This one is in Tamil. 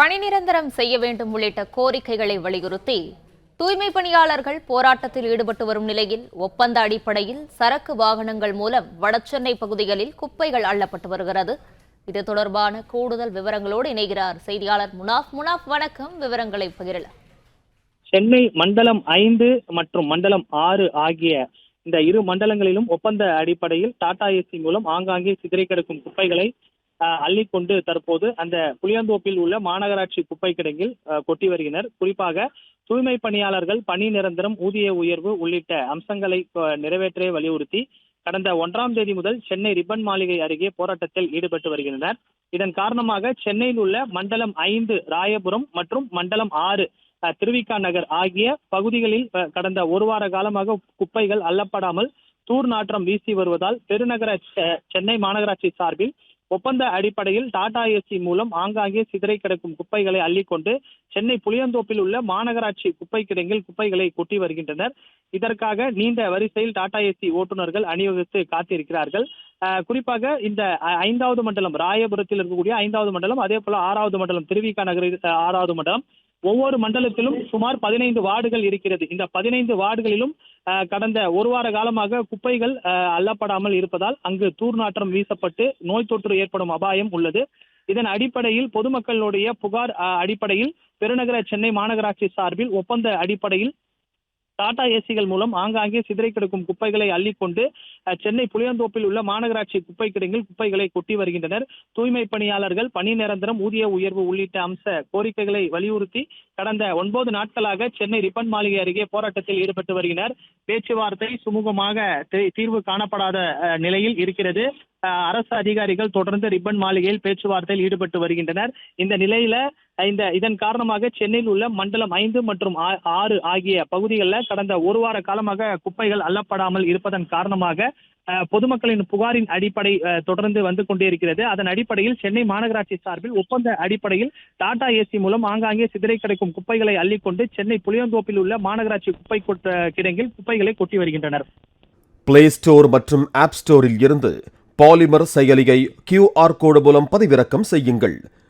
பணி நிரந்தரம் செய்ய வேண்டும் உள்ளிட்ட கோரிக்கைகளை வலியுறுத்தி தூய்மை பணியாளர்கள் போராட்டத்தில் ஈடுபட்டு வரும் நிலையில் ஒப்பந்த அடிப்படையில் சரக்கு வாகனங்கள் மூலம் வடசென்னை பகுதிகளில் குப்பைகள் அள்ளப்பட்டு வருகிறது. இது தொடர்பான கூடுதல் விவரங்களோடு இணைகிறார் செய்தியாளர் முனாஃப். முனாஃப் வணக்கம். விவரங்களை பகிரலாம். சென்னை மண்டலம் ஐந்து மற்றும் மண்டலம் ஆறு ஆகிய இந்த இரு மண்டலங்களிலும் ஒப்பந்த அடிப்படையில் டாடா ஏசி மூலம் ஆங்காங்கே சிதறை கிடக்கும் குப்பைகளை அள்ளிக்கொண்டு தற்போது அந்த புளியந்தோப்பில் உள்ள மாநகராட்சி குப்பை கிடங்கில் கொட்டி வருகின்றனர் குறிப்பாக தூய்மை பணியாளர்கள் பணி நிரந்தரம் ஊதிய உயர்வு உள்ளிட்ட அம்சங்களை நிறைவேற்ற வலியுறுத்தி கடந்த ஒன்றாம் தேதி முதல் சென்னை ரிப்பன் மாளிகை அருகே போராட்டத்தில் ஈடுபட்டு வருகின்றனர். இதன் காரணமாக சென்னையில் உள்ள மண்டலம் ஐந்து ராயபுரம் மற்றும் மண்டலம் ஆறு அஹ், திருவிக்கா நகர் ஆகிய பகுதிகளில் கடந்த ஒரு வார காலமாக குப்பைகள் அள்ளப்படாமல் தூர் நாற்றம் வீசி வருவதால் பெருநகர சென்னை மாநகராட்சி சார்பில் ஒப்பந்த அடிப்படையில் டாடா ஏசி மூலம் ஆங்காங்கே சிதறை கிடக்கும் குப்பைகளை அள்ளிக்கொண்டு சென்னை புளியந்தோப்பில் உள்ள மாநகராட்சி குப்பை கிடங்கில் குப்பைகளை கொட்டி வருகின்றனர். இதற்காக நீண்ட வரிசையில் டாடா ஏசி ஓட்டுநர்கள் அணிவகுத்து காத்திருக்கிறார்கள். குறிப்பாக இந்த ஐந்தாவது மண்டலம் ராயபுரத்தில் இருக்கக்கூடிய ஐந்தாவது மண்டலம் அதே போல ஆறாவது மண்டலம் திருவிக நகரில் ஆறாவது மண்டலம். ஒவ்வொரு மண்டலத்திலும் சுமார் பதினைந்து வார்டுகள் இருக்கிறது. இந்த பதினைந்து வார்டுகளிலும் கடந்த ஒரு வார காலமாக குப்பைகள் அஹ், அள்ளப்படாமல் இருப்பதால் அங்கு தூர்நாற்றம் வீசப்பட்டு நோய் தொற்று ஏற்படும் அபாயம் உள்ளது. இதன் அடிப்படையில் பொதுமக்களுடைய புகார் அடிப்படையில் பெருநகர சென்னை மாநகராட்சி சார்பில் ஒப்பந்த அடிப்படையில் டாடா ஏசிகள் மூலம் ஆங்காங்கே சிதறை கிடக்கும் குப்பைகளை அள்ளிக்கொண்டு சென்னை புளியந்தோப்பில் உள்ள மாநகராட்சி குப்பை கிடங்கில் குப்பைகளை கொட்டி வருகின்றனர். தூய்மை பணியாளர்கள் பணி நிரந்தரம் ஊதிய உயர்வு உள்ளிட்ட அம்ச கோரிக்கைகளை வலியுறுத்தி கடந்த ஒன்பது நாட்களாக சென்னை ரிப்பன் மாளிகை அருகே போராட்டத்தில் ஈடுபட்டு வருகின்றனர். பேச்சுவார்த்தை சுமூகமாக தீ- தீர்வு காணப்படாத நிலையில் இருக்கிறது. அரசு அதிகாரிகள் தொடர்ந்து ரிப்பன் மாளிகையில் பேச்சுவார்த்தையில் ஈடுபட்டு வருகின்றனர். இந்த நிலையில இந்த இதன் காரணமாக சென்னையில் உள்ள மண்டலம் ஐந்து மற்றும் ஆ- ஆறு ஆகிய பகுதிகளில் கடந்த ஒரு வார காலமாக குப்பைகள் அள்ளப்படாமல் இருப்பதன் காரணமாக பொதுமக்களின் புகாரின் அடிப்படை தொடர்ந்து வந்து கொண்டே இருக்கிறது அதன் அடிப்படையில் சென்னை மாநகராட்சி சார்பில் ஒப்பந்த அடிப்படையில் டாடா ஏசி மூலம் ஆங்காங்கே சிதறை கிடைக்கும் குப்பைகளை அள்ளிக்கொண்டு சென்னை புளியந்தோப்பில் உள்ள மாநகராட்சி குப்பை கொட்ட கிடங்கில் குப்பைகளை கொட்டி வருகின்றனர். பிளே ஸ்டோர் மற்றும் ஆப் ஸ்டோரில் இருந்து பாலிமர் செயலியை கியூஆர் கோடு மூலம் பதிவிறக்கம் செய்யுங்கள்.